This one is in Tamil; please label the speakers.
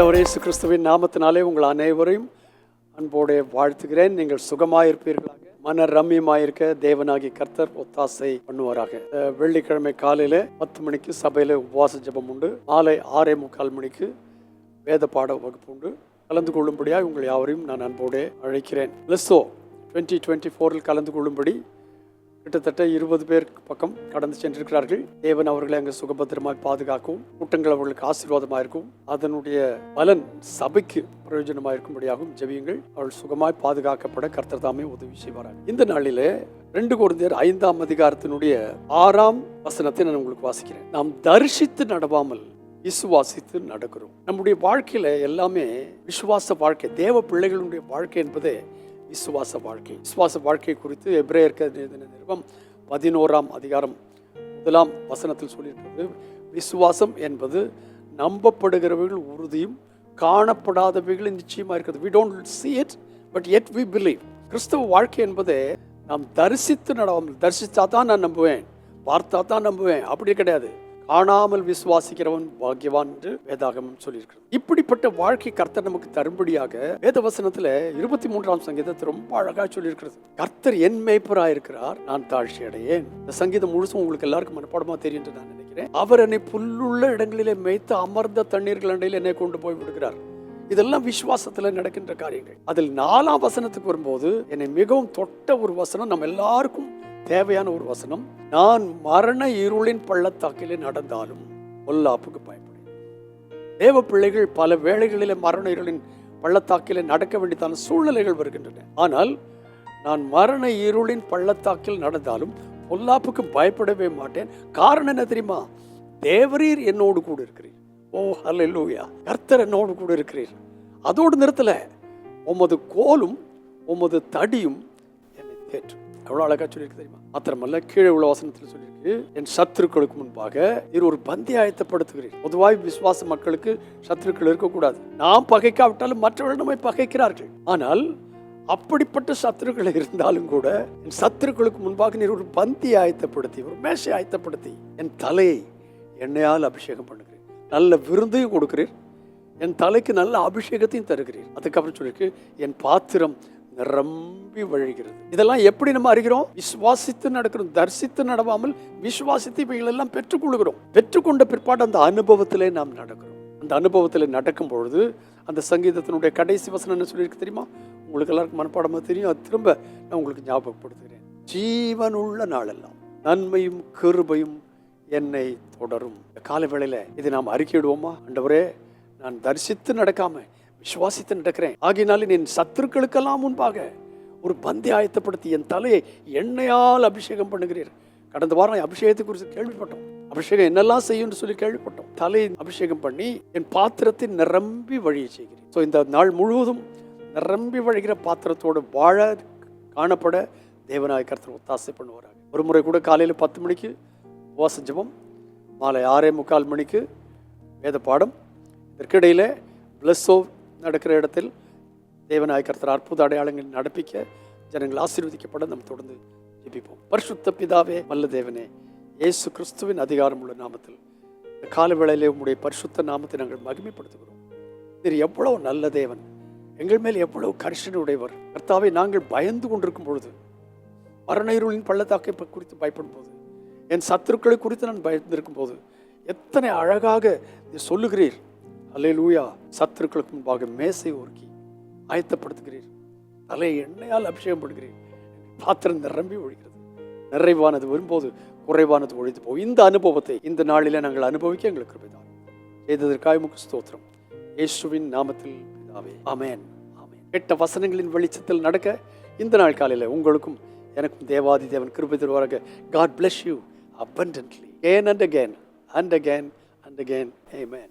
Speaker 1: ஆண்டவரே கிறிஸ்துவின் நாமத்தினாலே உங்கள் அனைவரையும் அன்போடு வாழ்த்துகிறேன். நீங்கள் சுகமாயிருப்பீர்களாக. மன ரம்யமாயிருக்க தேவனாகி கர்த்தர் ஒத்தாசை பண்ணுவாராக. வெள்ளிக்கிழமை காலையில் பத்து மணிக்கு சபையில் உபவாச ஜபம் உண்டு. மாலை ஆறே முக்கால் மணிக்கு வேத பாட வகுப்பு உண்டு. கலந்து கொள்ளும்படியாக உங்கள் யாவரையும் நான் அன்போடு அழைக்கிறேன். லெஸ்ஸோ டுவெண்ட்டி டுவெண்ட்டி ஃபோரில் கலந்து கொள்ளும்படி கிட்டத்தட்ட இருபது பேர் பக்கம் கடந்து சென்றிருக்கிறார்கள். தேவன் அவர்களை அங்கு சுகபத்திரமாய் பாதுகாக்கும் கூட்டங்கள் அவர்களுக்கு ஆசீர்வாதமாக இருக்கும். அதனுடைய பலன் சபைக்கு பிரயோஜனமாக இருக்கும்படியாகவும் ஜெபியுங்கள். அவள் சுகமாய் பாதுகாக்கப்பட கர்த்தர் தாமே உதவி செய்வார்கள் இந்த நாளிலே ரெண்டு குழந்தையர் ஐந்தாம் அதிகாரத்தினுடைய ஆறாம் வசனத்தை நான் உங்களுக்கு வாசிக்கிறேன். நாம் தரிசித்து நடவாமல் விசுவாசித்து நடக்கிறோம். நம்முடைய வாழ்க்கையில எல்லாமே விசுவாச வாழ்க்கை தேவ பிள்ளைகளுடைய வாழ்க்கை என்பதே விசுவாச வாழ்க்கை. விசுவாச வாழ்க்கை குறித்து எப்ரேயர்க்க நிறுவம் பதினோராம் அதிகாரம் முதலாம் வசனத்தில் சொல்லியிருக்கிறது விசுவாசம் என்பது நம்பப்படுகிறவர்கள் உறுதியும் காணப்படாதவைகள் நிச்சயமாக இருக்கிறது. We don't see it but yet we believe கிறிஸ்தவ வாழ்க்கை என்பது நாம் தரிசித்து நடவோம் தரிசித்தா தான் நான் நம்புவேன் பார்த்தா தான் நம்புவேன். அப்படி கிடையாது. காணாமல் விசுவாசிக்கிறவன் பாக்கியவான் என்று வேதாகமம் சொல்லியிருக்கிறது. இப்படிப்பட்ட வாழ்க்கை கர்த்தர் நமக்கு தரும்படியாக வேதவசனத்துல இருபத்தி மூன்றாம் சங்கீதத்தை ரொம்ப அழகா சொல்லியிருக்கிறது. கர்த்தர் என் மேய்ப்பராயிருக்கிறார் நான் தாழ்ச்சி அடையேன் இந்த சங்கீதம் முழுசும் உங்களுக்கு எல்லாருக்கும் மனப்பாடமா தெரியும் என்று நான் நினைக்கிறேன். அவர் என்னை புல்லுள்ள இடங்களிலே மேய்த்து அமர்ந்த தண்ணீர்கள் அண்டையில் என்னை கொண்டு போய் விடுகிறார். இதெல்லாம் விசுவாசத்துல நடக்கின்ற காரியங்கள். அதில் நாலாம் வசனத்துக்கு வரும்போது என்னை மிகவும் தொட்ட ஒரு வசனம் நம்ம எல்லாருக்கும் தேவையான ஒரு வசனம் நான் மரண இருளின் பள்ளத்தாக்கிலே நடந்தாலும் பொல்லாப்புக்கு பயப்படேன் தேவ பிள்ளைகள் பல வேளைகளிலே மரண இருளின் பள்ளத்தாக்கிலே நடக்க வேண்டியதான சூழ்நிலைகள் வருகின்றன. ஆனால் நான் மரண இருளின் பள்ளத்தாக்கில் நடந்தாலும் பொல்லாப்புக்கு பயப்படவே மாட்டேன். காரணம் என்ன தெரியுமா? தேவரீர் என்னோடு கூட இருக்கிறீர். ஓ ஹalleluya கர்த்தர் என்னோடு கூட இருக்கிறீர். அதோடு நிறுத்தலை. உமது கோலும் உமது தடியும் என்னை தேற்றும். எவ்வளவு அழகா சொல்லியிருக்கு தெரியுமா? மாத்திரமல்ல கீழே உள்ள வசனத்தில் சொல்லியிருக்கு என் சத்துருக்களுக்கு முன்பாக இது ஒரு பந்தி ஆயத்தப்படுத்துகிறேன் பொதுவாய் விசுவாச மக்களுக்கு சத்துருக்கள் இருக்கக்கூடாது. நாம் பகைக்காவிட்டாலும் மற்றவர்கள் நம்மை பகைக்கிறார்கள். ஆனால் அப்படிப்பட்ட சத்துருக்கள் இருந்தாலும் கூட என் சத்துருக்களுக்கு முன்பாக நீர் ஒரு பந்தி ஆயத்தப்படுத்தி ஒரு மேஷை ஆயத்தப்படுத்தி என் தலையை எண்ணெயால் அபிஷேகம் பண்ணுகிறேன் நல்ல விருந்தையும் கொடுக்கிறீர். என் தலைக்கு நல்ல அபிஷேகத்தையும் தருகிறீர். அதுக்கப்புறம் சொல்லிருக்கு என் பாத்திரம் நிரம்பி வழிகிறது. இதெல்லாம் எப்படி நம்ம அறிகிறோம்? விசுவாசித்து நடக்கிறோம். தரிசித்து நடவாமல் விசுவாசித்து இவைகள் எல்லாம் பெற்றுக்கொள்கிறோம் பெற்றுக்கொண்ட பிற்பாடு அந்த அனுபவத்திலே நாம் நடக்கிறோம். அந்த அனுபவத்தில் நடக்கும் பொழுது அந்த சங்கீதத்தினுடைய கடைசி வசனம் என்ன சொல்லியிருக்கு தெரியுமா? உங்களுக்கு எல்லாருக்கும் மனப்பாடமாக தெரியும். அது திரும்ப நான் உங்களுக்கு ஞாபகப்படுத்துகிறேன். ஜீவனுள்ள நாளெல்லாம் நன்மையும் கிருபையும் என்னை தொடரும். கால வேளையில் இதை நாம் அறிக்கையிடுவோமா? அண்டவரே நான் தரிசித்து நடக்காமல் விசுவாசித்து நடக்கிறேன். ஆகினாலும் என் சத்துருக்களுக்கெல்லாம் முன்பாக ஒரு பந்தி ஆயத்தப்படுத்தி என் தலையை எண்ணெயால் அபிஷேகம் பண்ணுகிறீர். கடந்த வாரம் அபிஷேகத்தை குறித்து கேள்விப்பட்டோம். அபிஷேகம் என்னெல்லாம் செய்யும்னு சொல்லி கேள்விப்பட்டோம். தலையை அபிஷேகம் பண்ணி என் பாத்திரத்தை நிரம்பி வழிய செய்கிறேன். ஸோ இந்த நாள் முழுவதும் நிரம்பி வழிகிற பாத்திரத்தோடு வாழ காணப்பட தேவநாய கருத்தர் ஒத்தாசை பண்ணுவாராங்க ஒரு முறை கூட காலையில் பத்து மணிக்கு உபவாச மாலை ஆறே முக்கால் மணிக்கு வேத பாடம் இதற்கிடையில் பிளஸ்ஸோ நடக்கிற இடத்தில் தேவநாய கர்த்தர் அற்புத அடையாளங்கள் நடப்பிக்க ஜனங்கள் ஆசீர்வதிக்கப்பட நம்ம தொடர்ந்து ஜெபிப்போம். பரிசுத்த பிதாவே வல்ல தேவனே இயேசு கிறிஸ்துவின் அதிகாரம் உள்ள நாமத்தில் இந்த கால வேளையிலே உம்முடைய பரிசுத்த நாமத்தை நாங்கள் மகிமைப்படுத்துகிறோம். நீர் எவ்வளவு நல்ல தேவன் எங்கள் மேல் எவ்வளவு கரிசனை உடையவர். கர்த்தாவை நாங்கள் பயந்து கொண்டிருக்கும் பொழுது மரண இருளின் பள்ளத்தாக்கை குறித்து பயப்படும் போது என் சத்துருக்களை குறித்து நான் பயந்திருக்கும் போது எத்தனை அழகாக நீ சொல்லுகிறீர். அல்லே சத்துருக்களுக்கு முன்பாக மேசை ஒருக்கி ஆயத்தப்படுத்துகிறீர். தலையை எண்ணெயால் அபிஷேகம் படுகிறீர் பாத்திரம் நிரம்பி ஒழிகிறது நிறைவானது வரும்போது குறைவானது ஒழித்து போகும். இந்த அனுபவத்தை இந்த நாளில நாங்கள் அனுபவிக்க எங்களுக்கு கிருபைதான். செய்ததற்காக முக்கு ஸ்தோத்திரம். இயேசுவின் நாமத்தில் அமேன் ஆமென். கெட்ட வசனங்களின் வெளிச்சத்தில் நடக்க இந்த நாள் காலையில் உங்களுக்கும் எனக்கும் தேவாதி தேவன் கிருபை தருவாராக. God bless you abundantly. Again and again and again and again. Amen.